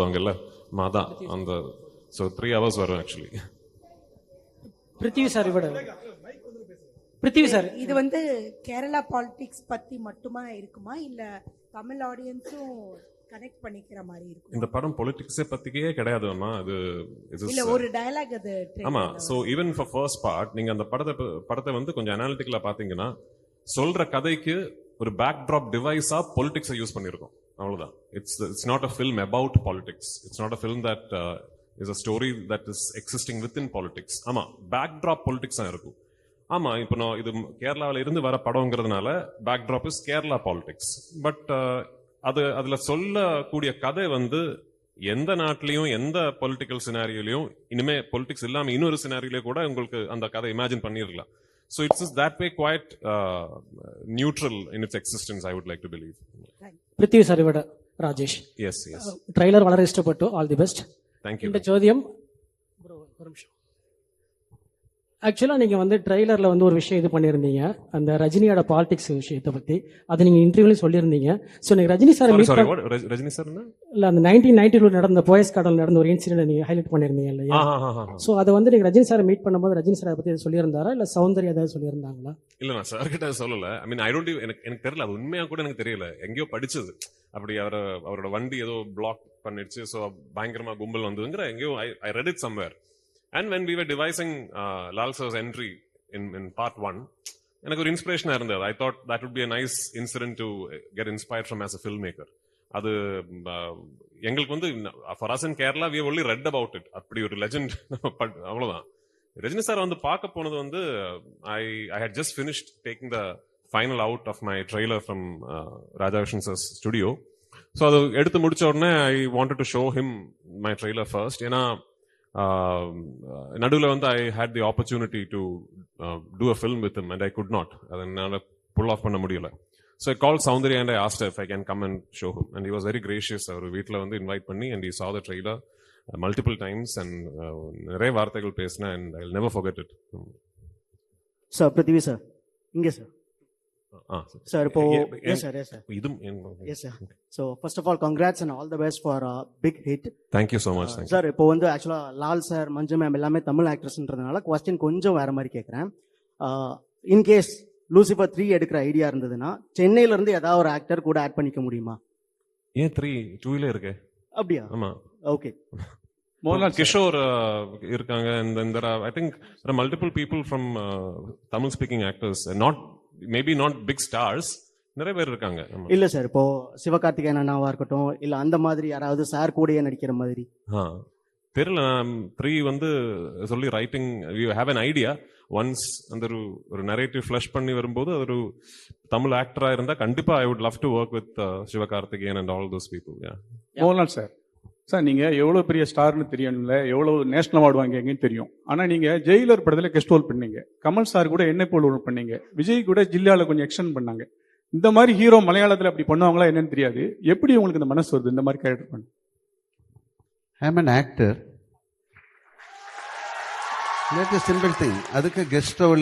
போடுவாங்கல்ல? மாதா அந்த ஸோ த்ரீ ஹவர்ஸ் வரும் ஆக்சுவலி பிருத்திவி சார் இவட பிருத்திவி சார். இது வந்து கேரளா பாலிடிக்ஸ் பத்தி மட்டுமா இருக்குமா? இல்ல தமிழ் ஆடியன்ஸும் கனெக்ட் பண்ணிக்கிற மாதிரி இருக்கும்? இந்த படம் பொலிட்டிக்ஸே பத்திக்கே கிடையாது அம்மா. அது இது இல்ல ஒரு டயலாக் அது ஆமா so even for first part நீங்க அந்த படத்தை படத்தை வந்து கொஞ்சம் அனாலிட்டிக்கலா பாத்தீங்கன்னா சொல்ற கதைக்கு ஒரு பேக் ட்ராப் டிவைஸா பொலிட்டிக்ஸை யூஸ் பண்ணியிருக்கோம். அவ்வளவுதான். It's it's not a film about politics it's not a film that is a story that is existing with in politics ஆமா பேக் ட்ராப் பொலிட்டிக்ஸ் இருக்கும். ஆமா இப்போ நான் இது கேரளாவில இருந்து வர படம்ங்கிறதுனால back drop is Kerala politics but uh, அது அதுல சொல்லக்கூடிய கதை வந்து எந்த நாட்டிலையும் எந்த பொலிட்டிக்கல் சினாரியோலையும் இனிமே பொலிட்டிக்ஸ் இல்லாம இன்னொரு சினாரியில கூட உங்களுக்கு அந்த கதை இமேஜின் பண்ணிருக்கலாம் So it's just that way quite uh, neutral in its existence, I would like to believe. Prithvi yes yes. Uh, trailer yes trailer വളരെ ഇഷ്ടപ്പെട്ടു all the best thank you ചോദ്യം ബ്രോ ഒരു നിമിഷം. ஆக்சுவலாக நீங்கள் வந்து ட்ரெய்லரில் வந்து ஒரு விஷயம் இது பண்ணியிருந்தீங்க. அந்த ரஜினியோட பாலிடிக்ஸ் விஷயத்தை பற்றி அதை நீங்கள் இன்டர்வியூலையும் சொல்லியிருந்தீங்க. ஸோ நீங்கள் ரஜினி சார் ரஜினி சார் இல்லை அந்த நைன்டீன் நைன்டில நடந்த போயஸ் கடல் நடந்த ஒரு இன்சிடென்ட் நீங்கள் ஹைலைட் பண்ணியிருந்தீங்க இல்லையா. ஸோ அதை வந்து நீங்கள் ரஜினி சாரை மீட் பண்ணும்போது ரஜினி சாரை பற்றி சொல்லியிருந்தாரா? இல்லை சௌந்தர்யா ஏதாவது சொல்லியிருந்தாங்களா? இல்ல நான் சார் கிட்ட சொல்லல. ஐ மீன் ஐ டோன்ட் எனக்கு எனக்கு தெரியல. அது உண்மையா கூட எனக்கு தெரியல. எங்கேயோ படிச்சது. அப்படி அவர அவரோட வண்டி ஏதோ பிளாக் பண்ணிடுச்சு. ஸோ பயங்கரமா கும்பல் வந்ததுங்கிற எங்கேயோ I read it somewhere and when we were devising Lal sir's entry in in part one எனக்கு ஒரு இன்ஸ்பிரேஷனாக இருந்தது. I thought that would be a nice incident to get inspire from as a film maker அது எங்களுக்கு வந்து for us in Kerala we only read about it அப்படி ஒரு legend அவ்வளோதான் ரஜினி சார் வந்து பார்க்க போனது வந்து I I had just finished taking the final out of my trailer from Rajakrishnan sir studio so அது எடுத்து முடிச்ச உடனே I wanted to show him my trailer first ஏன்னா நடுவில் வந்து I had the opportunity to do a film with and I could not அதை என்னால் pull off பண்ண முடியல. So call Soundarya and I asked if I can come and show him and he was very gracious அவர் வீட்டில் வந்து invite பண்ணி and he saw the trailer multiple times and நிறைய வார்த்தைகள் பேசினேன் and I never forget it sir Prithvi sir இங்கே sir sir இப்போ yes sir yes sir இதுவும் yes sir so first of all congrats and all the best for big hit thank you so much thank sir இப்போ வந்து ஆக்சுவலாக Lal sir மஞ்சு ma'am எல்லாமே Tamil ஆக்ட்ரஸ்ன்றதுனால question கொஞ்சம் வேற மாதிரி கேட்குறேன் இன்கேஸ் லூசிஃபர் த்ரீ எடுக்கிற ஐடியா இருந்ததுன்னா சென்னையில இருந்து ஏதாவது ஒரு ஆக்டர் கூட ஆட் பண்ணிக்க முடியுமா ஏன் த்ரீ டூவிலே இருக்கு அப்படியா ஆமா ஓகே மோகன்லால். கிஷோர் இருக்காங்க and then there are i think there are multiple people maybe not big stars நிறைய பேர் இருக்காங்க. இல்ல சார் இப்போ சிவகார்த்திகேயன் அண்ணாவா இருக்கட்டும் இல்ல அந்த மாதிரி யாராவது சார் கூடயே நடிக்கிற மாதிரி ஆ. தெரியல த்ரீ வந்து சொல்லி writing you have an idea once அந்த ஒரு ஒரு நரேட்டிவ் ஃப்ளஷ் பண்ணி வரும்போது அது ஒரு தமிழ் ஆக்டரா இருந்தா கண்டிப்பா I would love to work with Sivakarthikeyan and all those people Mohanlal sir sir நீங்க எவ்வளவு பெரிய ஸ்டார்னு தெரியணும்ல. எவ்வளவு நேஷனல் அவார்டு வாங்கிங்கன்னு தெரியும். ஆனா நீங்க ஜெயிலர் படத்தில் கெஸ்ட் ரோல் பண்ணீங்க. கமல் சார் கூட என்ன போல் ரோல் பண்ணீங்க? விஜய் கூட ஜில்லாவில் கொஞ்சம் எக்ஸ்டன் பண்ணாங்க. இந்த மாதிரி ஹீரோ மலையாளத்தில் அப்படி பண்ணுவாங்களா என்னன்னு தெரியாது. எப்படி உங்களுக்கு இந்த மனசு வருது? இந்த மாதிரி கேரக்டர் பண்ண. I am actor actor. Let a அதுக்கு கெஸ்ட் ரோல்